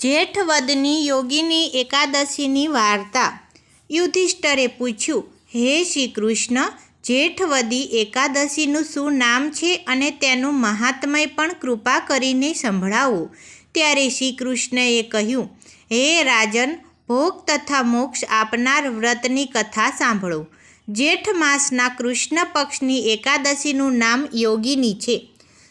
જેઠવદની યોગીની એકાદશીની વાર્તા. યુધિષ્ઠરે પૂછ્યું, હે શ્રી કૃષ્ણ જેઠવદી એકાદશીનું શું નામ છે અને તેનું મહાત્મય પણ કૃપા કરીને સંભળાવો? ત્યારે શ્રી કૃષ્ણએ કહ્યું, હે રાજન, ભોગ તથા મોક્ષ આપનાર વ્રતની કથા સાંભળો. જેઠ માસના કૃષ્ણ પક્ષની એકાદશીનું નામ યોગીની છે.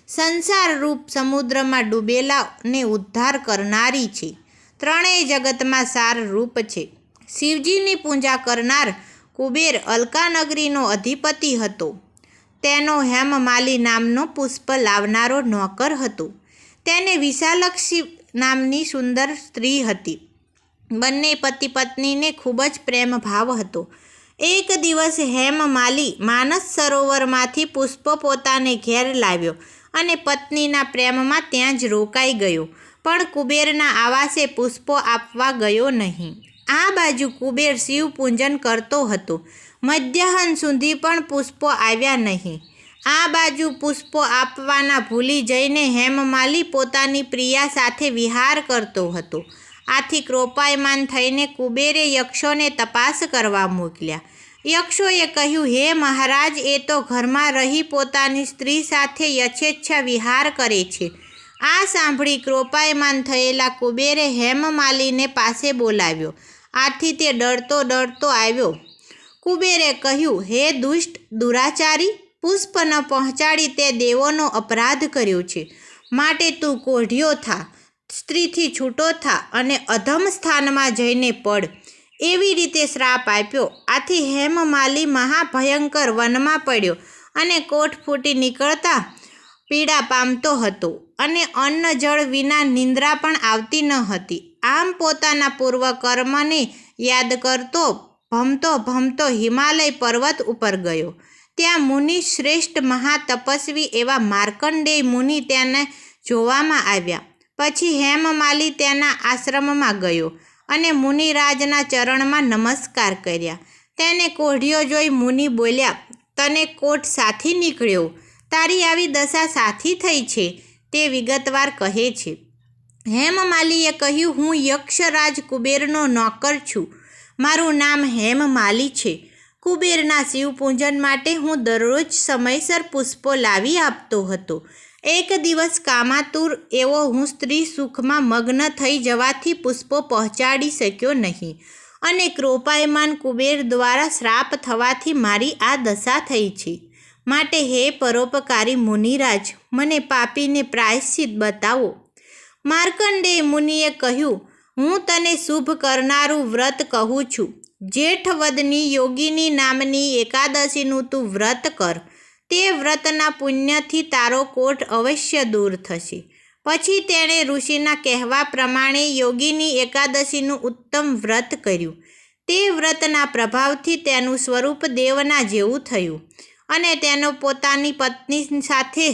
સંસાર રૂપ સમુદ્રમાં ડૂબેલાને ઉદ્ધાર કરનારી છે. ત્રણેય જગતમાં સાર રૂપ છે. શિવજીની પૂજા કરનાર કુબેર અલકાનગરીનો અધિપતિ હતો. તેનો હેમમાલી નામનો પુષ્પ લાવનારો નોકર હતો. તેને વિશાલક્ષી નામની સુંદર સ્ત્રી હતી. બંને પતિ પત્નીને ખૂબ જ પ્રેમ ભાવ હતો. એક દિવસ હેમમાલી માનસ સરોવરમાંથી પુષ્પ પોતાને ઘેર લાવ્યો અને પત્નીના પ્રેમમાં ત્યાં જ રોકાઈ ગયો. પણ કુબેરના આવાસે પુષ્પો આપવા ગયો નહીં. આ બાજુ કુબેર શિવ પૂજન કરતો હતો. મધ્યાહન સુધી પણ પુષ્પો આવ્યા નહીં. આ બાજુ પુષ્પો આપવાના ભૂલી જઈને હેમમાલી પોતાની પ્રિયા સાથે વિહાર કરતો હતો. આથી ક્રોપાયમાન થઈને કુબેરે યક્ષોને તપાસ કરવા મોકલ્યા. યક્ષોએ કહ્યું, હે મહારાજ, એ તો ઘરમાં રહી પોતાની સ્ત્રી સાથે યથેચ્છા વિહાર કરે છે. આ સાંભળી ક્રોપાયમાન થયેલા કુબેરે હેમમાલીને પાસે બોલાવ્યો. આથી તે ડરતો ડરતો આવ્યો. કુબેરે કહ્યું, હે દુષ્ટ દુરાચારી, પુષ્પ ન પહોંચાડી તે દેવોનો અપરાધ કર્યો છે. માટે તું કોઢિયો થા, સ્ત્રીથી છૂટો થા અને અધમ સ્થાનમાં જઈને પડ. એવી રીતે શ્રાપ આપ્યો. આથી હેમમાલી મહાભયંકર વનમાં પડ્યો અને કોઠ ફૂટી નીકળતા પીડા પામતો હતો અને અન્ન જળ વિના નિંદ્રા પણ આવતી ન હતી. આમ પોતાના પૂર્વ કર્મને યાદ કરતો ભમતો ભમતો હિમાલય પર્વત ઉપર ગયો. ત્યાં મુનિ શ્રેષ્ઠ મહાતપસ્વી એવા માર્કંડેય મુનિ તેને જોવામાં આવ્યા. પછી હેમમાલી તેના આશ્રમમાં ગયો. અને મુનિરાજના ચરણમાં નમસ્કાર કર્યા. તેને કોઢિયો જોઈ મુનિ બોલ્યા, તને કોટ સાથી નીકળ્યો? તારી આવી દશા સાથી થઈ છે, તે વિગતવાર કહે છે. હેમમાલીએ કહ્યું, હું યક્ષરાજ કુબેરનો નોકર છું. મારું નામ હેમમાલી છે. કુબેરના શિવપૂજન માટે હું દરરોજ સમયસર પુષ્પો લાવી આપતો હતો. એક દિવસ કામાતુર એવો હું સ્ત્રી સુખમાં મગ્ન થઈ જવાથી પુષ્પો પહોંચાડી શક્યો નહીં અને કૃપાયમાન કુબેર દ્વારા શ્રાપ થવાથી મારી આ દશા થઈ છે. માટે હે પરોપકારી મુનિરાજ, મને પાપીને પ્રાયશ્ચિત બતાવો. માર્કંડેય મુનિએ કહ્યું, હું તને શુભ કરનારું વ્રત કહું છું. જેઠવદની યોગીની નામની એકાદશીનું તું વ્રત કર. તે વ્રતના પુણ્યથી તારો કોટ અવશ્ય દૂર થશે. પછી તેણે ઋષિના કહેવા પ્રમાણે યોગીની એકાદશીનું ઉત્તમ વ્રત કર્યું. તે વ્રતના પ્રભાવથી તેનું સ્વરૂપ દેવના જેવું થયું અને તેનો પોતાની પત્ની સાથે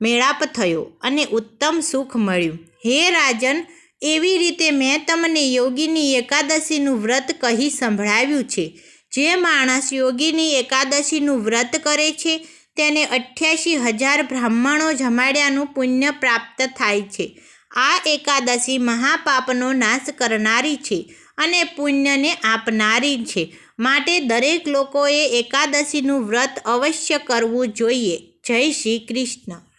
મેળાપ થયો અને ઉત્તમ સુખ મળ્યું. હે રાજન, એવી રીતે મેં તમને યોગીની એકાદશીનું વ્રત કહી સંભળાવ્યું છે. જે માણસ યોગીની એકાદશીનું વ્રત કરે છે તેને અઠ્યાસી હજાર બ્રાહ્મણો જમાડ્યાનું પુણ્ય પ્રાપ્ત થાય છે. આ એકાદશી મહાપાપનો નાશ કરનારી છે અને પુણ્યને આપનારી છે. માટે દરેક લોકોએ એકાદશીનું વ્રત અવશ્ય કરવું જોઈએ. જય શ્રી કૃષ્ણ.